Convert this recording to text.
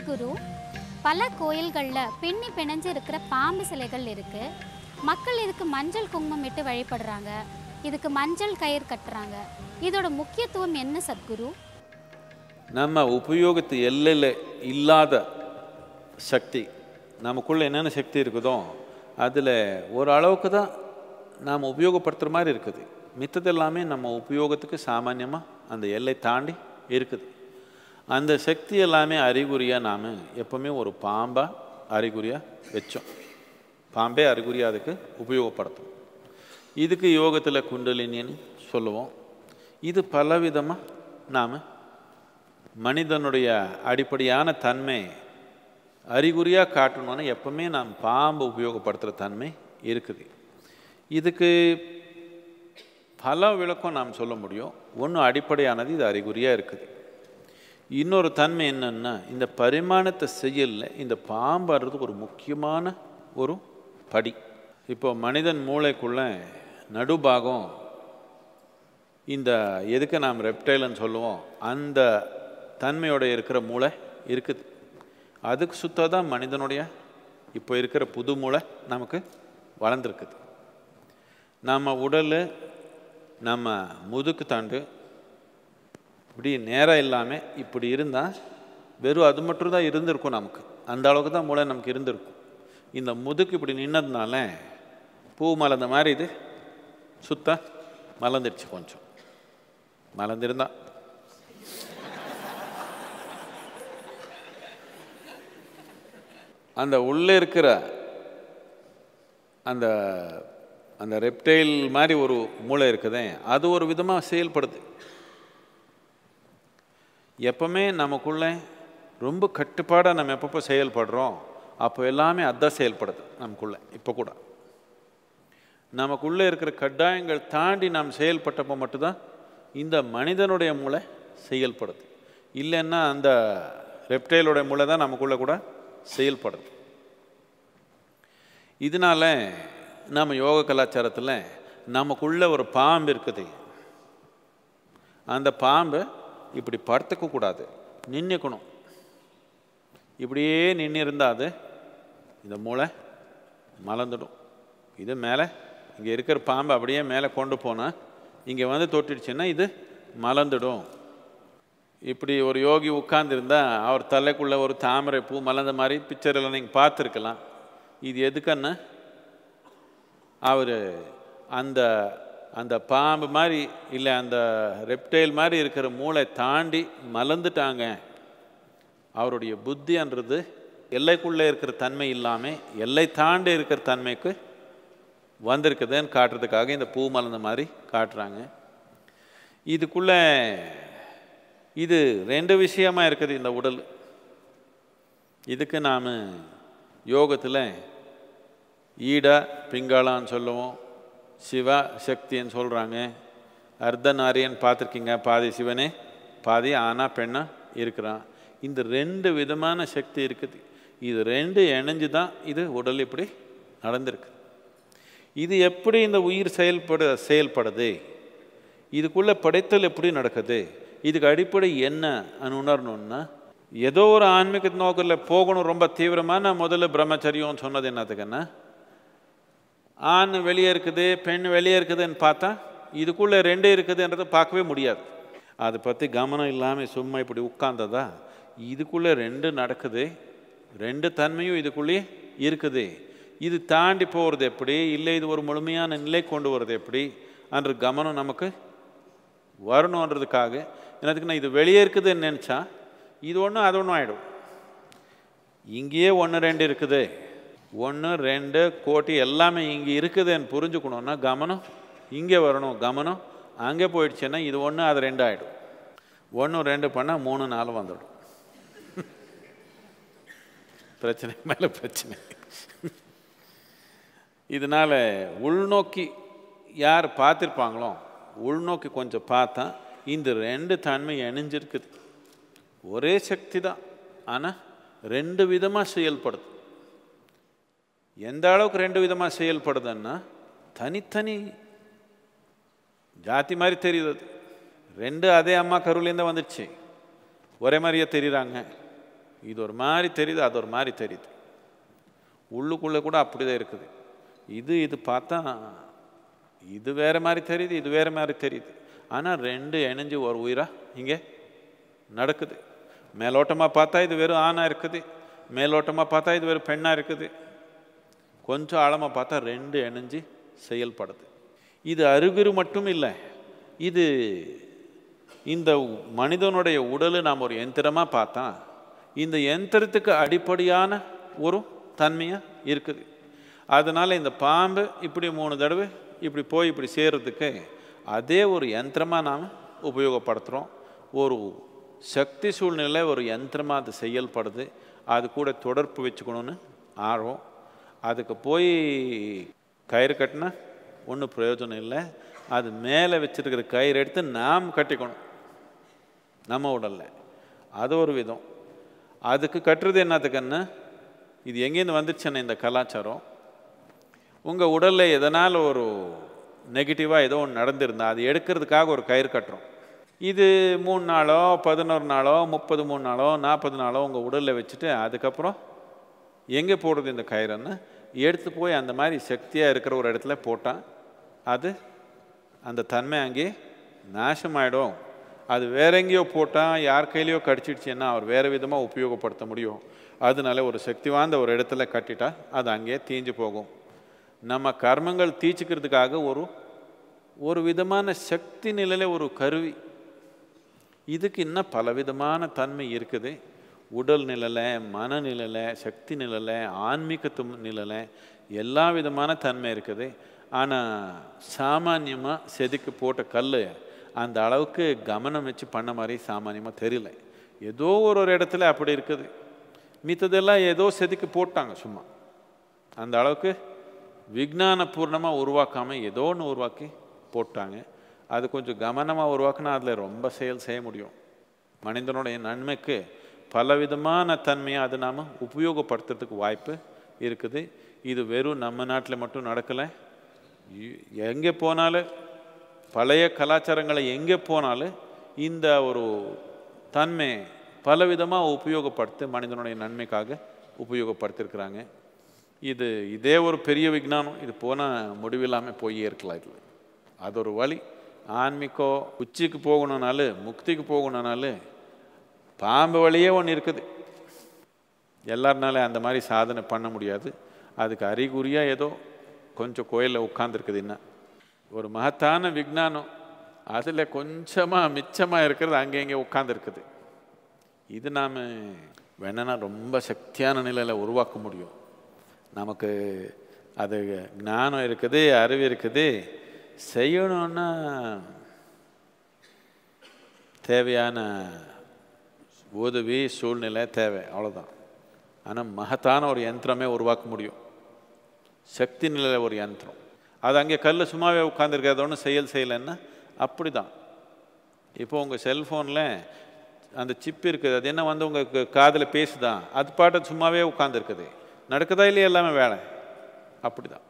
சத்குரு பல கோயில்களில் பின்னி பிணைஞ்சு இருக்கிற பாம்பு சிலைகள் இருக்குது மக்கள் இதுக்கு மஞ்சள் குங்குமம் இட்டு வழிபடுறாங்க. இதுக்கு மஞ்சள் கயிறு கட்டுறாங்க. இதோட முக்கியத்துவம் என்ன சத்குரு? நம்ம உபயோகத்து எல்லையில் இல்லாத சக்தி. நமக்குள்ள என்னென்ன சக்தி இருக்குதோ அதில் ஓரளவுக்கு தான் நாம் உபயோகப்படுத்துகிற மாதிரி இருக்குது. மித்தது எல்லாமே நம்ம உபயோகத்துக்கு சாமான்யமாக அந்த எல்லை தாண்டி இருக்குது. அந்த சக்தி எல்லாமே அறிகுறியாக நாம் எப்போவுமே ஒரு பாம்பாக அறிகுறியாக வச்சோம். பாம்பே அறிகுறியாக அதுக்கு உபயோகப்படுத்தும். இதுக்கு யோகத்தில் குண்டலினின்னு சொல்லுவோம். இது பலவிதமாக நாம் மனிதனுடைய அடிப்படையான தன்மை அறிகுறியாக காட்டணும்னா எப்பவுமே நாம் பாம்பு உபயோகப்படுத்துகிற தன்மை இருக்குது. இதுக்கு பல விளக்கம் நாம் சொல்ல முடியும். ஒன்று அடிப்படையானது இது அறிகுறியாக இருக்குது. இன்னொரு தன்மை என்னன்னா இந்த பரிமாணத்தை செய்யல இந்த பாம்புறது ஒரு முக்கியமான ஒரு படி. இப்போ மனிதன் மூளைக்குள்ள நடுபாகம் இந்த எதுக்கு நாம் ரெப்டைல்னு சொல்லுவோம் அந்த தன்மையோட இருக்கிற மூளை இருக்குது. அதுக்கு சுத்த தான் மனிதனுடைய இப்போ இருக்கிற புது மூளை நமக்கு வளர்ந்துருக்குது. நம்ம உடல் நம்ம முதுக்கு தாண்டு இப்படி நேரம் இல்லாமல் இப்படி இருந்தால் வெறும் அது மட்டும் தான் இருந்திருக்கும் நமக்கு. அந்த அளவுக்கு தான் மூளை நமக்கு இருந்திருக்கும். இந்த முதுக்கு இப்படி நின்னதுனால பூ மலர்ந்த மாதிரி இது. சுத்த மலர்ந்துடுச்சு கொஞ்சம். மலர்ந்திருந்தா. அந்த உள்ளே இருக்கிற அந்த அந்த ரெப்டைல் மாதிரி ஒரு மூளை இருக்குதே அது ஒரு விதமாக செயல்படுது. எப்பவுமே நமக்குள்ளே ரொம்ப கட்டுப்பாடாக நம்ம எப்பப்போ செயல்படுறோம் அப்போ எல்லாமே அதான் செயல்படுது நமக்குள்ளே இப்போ கூட. நமக்குள்ளே இருக்கிற கட்டாயங்கள் தாண்டி நாம் செயல்பட்டப்போ மட்டும்தான் இந்த மனிதனுடைய மூளை செயல்படுது. இல்லைன்னா அந்த ரெப்டைலுடைய மூளை தான் நமக்குள்ளே கூட செயல்படுது. இதனால நம்ம யோக கலாச்சாரத்தில் நமக்குள்ளே ஒரு பாம்பு இருக்குது. அந்த பாம்பு இப்படி படுத்துக்க கூடாது. நின்றுக்கணும் இப்படியே நின்று இருந்தால் அது இந்த மூளை மலர்ந்துடும். இது மேலே இங்கே இருக்கிற பாம்பை அப்படியே மேலே கொண்டு போனால் இங்கே வந்து தொட்டிடுச்சுன்னா இது மலர்ந்துடும். இப்படி ஒரு யோகி உட்கார்ந்துருந்தா அவர் தலைக்குள்ளே ஒரு தாமரை பூ மலர்ந்த மாதிரி பிக்சரில் நீங்கள் பார்த்துருக்கலாம். இது எதுக்குன்னா? அவர் அந்த அந்த பாம்பு மாதிரி இல்லை அந்த ரெப்டைல் மாதிரி இருக்கிற மூளை தாண்டி மலர்ந்துட்டாங்க. அவருடைய புத்தின்றது எல்லைக்குள்ளே இருக்கிற தன்மை இல்லாமல் எல்லை தாண்டி இருக்கிற தன்மைக்கு வந்திருக்குதுன்னு காட்டுறதுக்காக இந்த பூ மலர்ந்த மாதிரி காட்டுறாங்க. இதுக்குள்ளே இது ரெண்டு விஷயமாக இருக்குது இந்த உடல். இதுக்கு நாம் யோகத்தில் ஈடா பிங்காளான்னு சொல்லுவோம். சிவா சக்தின்னு சொல்கிறாங்க அர்த்தநாரியன் பார்த்துருக்கீங்க. பாதி சிவனே பாதி ஆனா பெண்ணா இருக்கிறான். இந்த ரெண்டு விதமான சக்தி இருக்குது. இது ரெண்டு இணைஞ்சு தான் இது உடல் இப்படி நடந்திருக்கு. இது எப்படி இந்த உயிர் செயல்பட செயல்படுது? இதுக்குள்ளே படைத்தல் எப்படி நடக்குது? இதுக்கு அடிப்படை என்ன? உணரணும்னா ஏதோ ஒரு ஆன்மீக நோக்கில் போகணும். ரொம்ப தீவிரமாக நான் முதல்ல பிரம்மச்சரியம் சொன்னது என்னத்துக்குன்னா ஆண் வெளியே இருக்குது பெண் வெளியே இருக்குதுன்னு பார்த்தா இதுக்குள்ளே ரெண்டு இருக்குதுன்றதை பார்க்கவே முடியாது. அதை பற்றி கவனம் இல்லாமல் சும்மா இப்படி உட்கார்ந்ததா இதுக்குள்ளே ரெண்டு நடக்குது ரெண்டு தன்மையும் இதுக்குள்ளேயே இருக்குது. இது தாண்டி போகிறது எப்படி? இல்லை இது ஒரு முழுமையான நிலை கொண்டு வர்றது எப்படி? என்ற கவனம் நமக்கு வரணுன்றதுக்காக. என்னதுக்குன்னா இது வெளியே இருக்குதுன்னு நினச்சா இது ஒன்று அது ஒன்றும் ஆகிடும் இங்கேயே ஒன்று ரெண்டு இருக்குது. ஒன்று ரெண்டு கோட்டி எல்லாமே இங்கே இருக்குதுன்னு புரிஞ்சுக்கணுன்னா கவனம் இங்கே வரணும் கவனம் அங்கே போயிடுச்சுன்னா இது ஒன்று அது ரெண்டு ஆகிடும் ஒன்று ரெண்டு பண்ணால் மூணு நாலு வந்துடும். பிரச்சனை மேலே பிரச்சனை. இதனால் உள்நோக்கி யார் பார்த்துருப்பாங்களோ உள்நோக்கி கொஞ்சம் பார்த்தா இந்த ரெண்டு தன்மை இணைஞ்சிருக்குது. ஒரே சக்தி தான் ஆனால் ரெண்டு விதமாக செயல்படுது. எந்த அளவுக்கு ரெண்டு விதமாக செயல்படுதுன்னா தனித்தனி ஜாதி மாதிரி தெரியுது. அது ரெண்டு அதே அம்மா கருவிலேருந்து வந்துடுச்சு. ஒரே மாதிரியே தெரியுறாங்க. இது ஒரு மாதிரி தெரியுது அது ஒரு மாதிரி தெரியுது. உள்ளுக்குள்ளே கூட அப்படி தான் இருக்குது. இது இது பார்த்தா இது வேறு மாதிரி தெரியுது இது வேறு மாதிரி தெரியுது. ஆனால் ரெண்டு இணைஞ்சு ஒரு உயிரா இங்கே நடக்குது. மேலோட்டமாக பார்த்தா இது வெறும் ஆணாக இருக்குது. மேலோட்டமாக பார்த்தா இது வெறும் பெண்ணாக இருக்குது. கொஞ்சம் ஆழமாக பார்த்தா ரெண்டு இணைஞ்சு செயல்படுது. இது அறிகுறி மட்டும் இல்லை. இது இந்த மனிதனுடைய உடலை நாம் ஒரு எந்திரமாக பார்த்தா இந்த எந்திரத்துக்கு அடிப்படையான ஒரு தன்மையாக இருக்குது. அதனால் இந்த பாம்பு இப்படி மூணு தடவை இப்படி போய் இப்படி சேர்றதுக்கு அதே ஒரு யந்திரமாக நாம் உபயோகப்படுத்துகிறோம் ஒரு சக்தி சூழ்நிலை ஒரு யந்திரமாக அது செயல்படுது. அது கூட தொடர்பு வச்சுக்கணும்னு ஆர்வம். அதுக்கு போய் கயிறு கட்டினா ஒன்றும் பிரயோஜனம் இல்லை. அது மேலே வச்சிருக்கிற கயிறு எடுத்து நாம் கட்டிக்கணும். நம்ம உடலில். அது ஒரு விதம். அதுக்கு கட்டுறது என்னத்துக்குன்னு? இது எங்கேருந்து வந்துருச்சுன்னு இந்த கலாச்சாரம். உங்கள் உடலில் எதனால் ஒரு நெகட்டிவாக ஏதோ ஒன்று நடந்திருந்தால் அது எடுக்கிறதுக்காக ஒரு கயிறு கட்டுறோம். இது மூணு நாளோ பதினோரு நாளோ முப்பது மூணு நாளோ நாற்பது நாளோ உங்கள் உடலில் வச்சுட்டு அதுக்கப்புறம் எங்கே போடுறது இந்த கயிறுன்னு? எடுத்து போய் அந்த மாதிரி சக்தியாக இருக்கிற ஒரு இடத்துல போட்டால் அது அந்த தன்மை அங்கே நாசமாயிடும். அது வேற எங்கேயோ போட்டால் யார் கையிலையோ கடிச்சிடுச்சுன்னா அவர் வேறு விதமாக உபயோகப்படுத்த முடியும். அதனால ஒரு சக்தி வாய்ந்த ஒரு இடத்துல கட்டிட்டா அது அங்கேயே தீஞ்சு போகும். நம்ம கர்மங்கள் தீச்சிக்கிறதுக்காக ஒரு ஒரு விதமான சக்தி நிலையில் ஒரு கருவி. இதுக்கு இன்னும் பலவிதமான தன்மை இருக்குது. உடல் நிலையில் மனநிலையில் சக்தி நிலையில் ஆன்மீகத்து நிலையில் எல்லா விதமான தன்மை இருக்குது. ஆனால் சாமானியமாக செதுக்கி போட்ட கல் அந்த அளவுக்கு கவனம் வச்சு பண்ண மாதிரி சாமானியமாக தெரியல. ஏதோ ஒரு ஒரு இடத்துல அப்படி இருக்குது. மித்ததெல்லாம் ஏதோ செதுக்கி போட்டாங்க சும்மா. அந்த அளவுக்கு விஜானபூர்ணமாக உருவாக்காமல் ஏதோ ஒன்று உருவாக்கி போட்டாங்க. அது கொஞ்சம் கவனமாக உருவாக்குனா அதில் ரொம்ப செயல் செய்ய முடியும். மனிதனுடைய நன்மைக்கு பலவிதமான தன்மையை அது நாம் உபயோகப்படுத்துறதுக்கு வாய்ப்பு இருக்குது. இது வெறும் நம்ம நாட்டில் மட்டும் நடக்கலை. எங்கே போனாலும் பழைய கலாச்சாரங்களை எங்கே போனாலும் இந்த ஒரு தன்மை பலவிதமாக உபயோகப்படுத்தி மனிதனுடைய நன்மைக்காக உபயோகப்படுத்திருக்கிறாங்க. இது இதே ஒரு பெரிய விஞ்ஞானம். இது போனால் முடிவில்லாமல் போயே இருக்கலாம் இதில். அது ஒரு வழி. ஆன்மீகம் உச்சிக்கு போகணுனாலும் முக்திக்கு போகணுனாலும் பாம்பு வழியே ஒன்று இருக்குது. எல்லாருனால அந்த மாதிரி சாதனை பண்ண முடியாது. அதுக்கு அறிகுறியாக ஏதோ கொஞ்சம் கோயிலில் உட்காந்துருக்குது என்ன ஒரு மகத்தான விஜானம் அதில் கொஞ்சமாக மிச்சமாக இருக்கிறது அங்கே இங்கே உட்காந்துருக்குது இது நாம் வேணும்னா ரொம்ப சக்தியான நிலையில் உருவாக்க முடியும். நமக்கு அது ஞானம் இருக்குது அறிவு இருக்குது. செய்யணும்னா தேவையான உதவி சூழ்நிலை தேவை அவ்வளோதான் ஆனால் மகத்தான ஒரு யந்திரமே உருவாக்க முடியும். சக்தி நிலையில் ஒரு யந்திரம். அது அங்கே கல் சும்மாவே உட்காந்துருக்காது செயல் செய்யலைன்னா அப்படி தான் இப்போ உங்கள் செல்ஃபோனில் அந்த சிப் இருக்குது அது என்ன வந்து உங்கள் காதில் பேசுதான் அது பாட்டு சும்மாவே உட்காந்துருக்குது நடக்குதா இல்லையா எல்லாமே வேலை? அப்படி தான்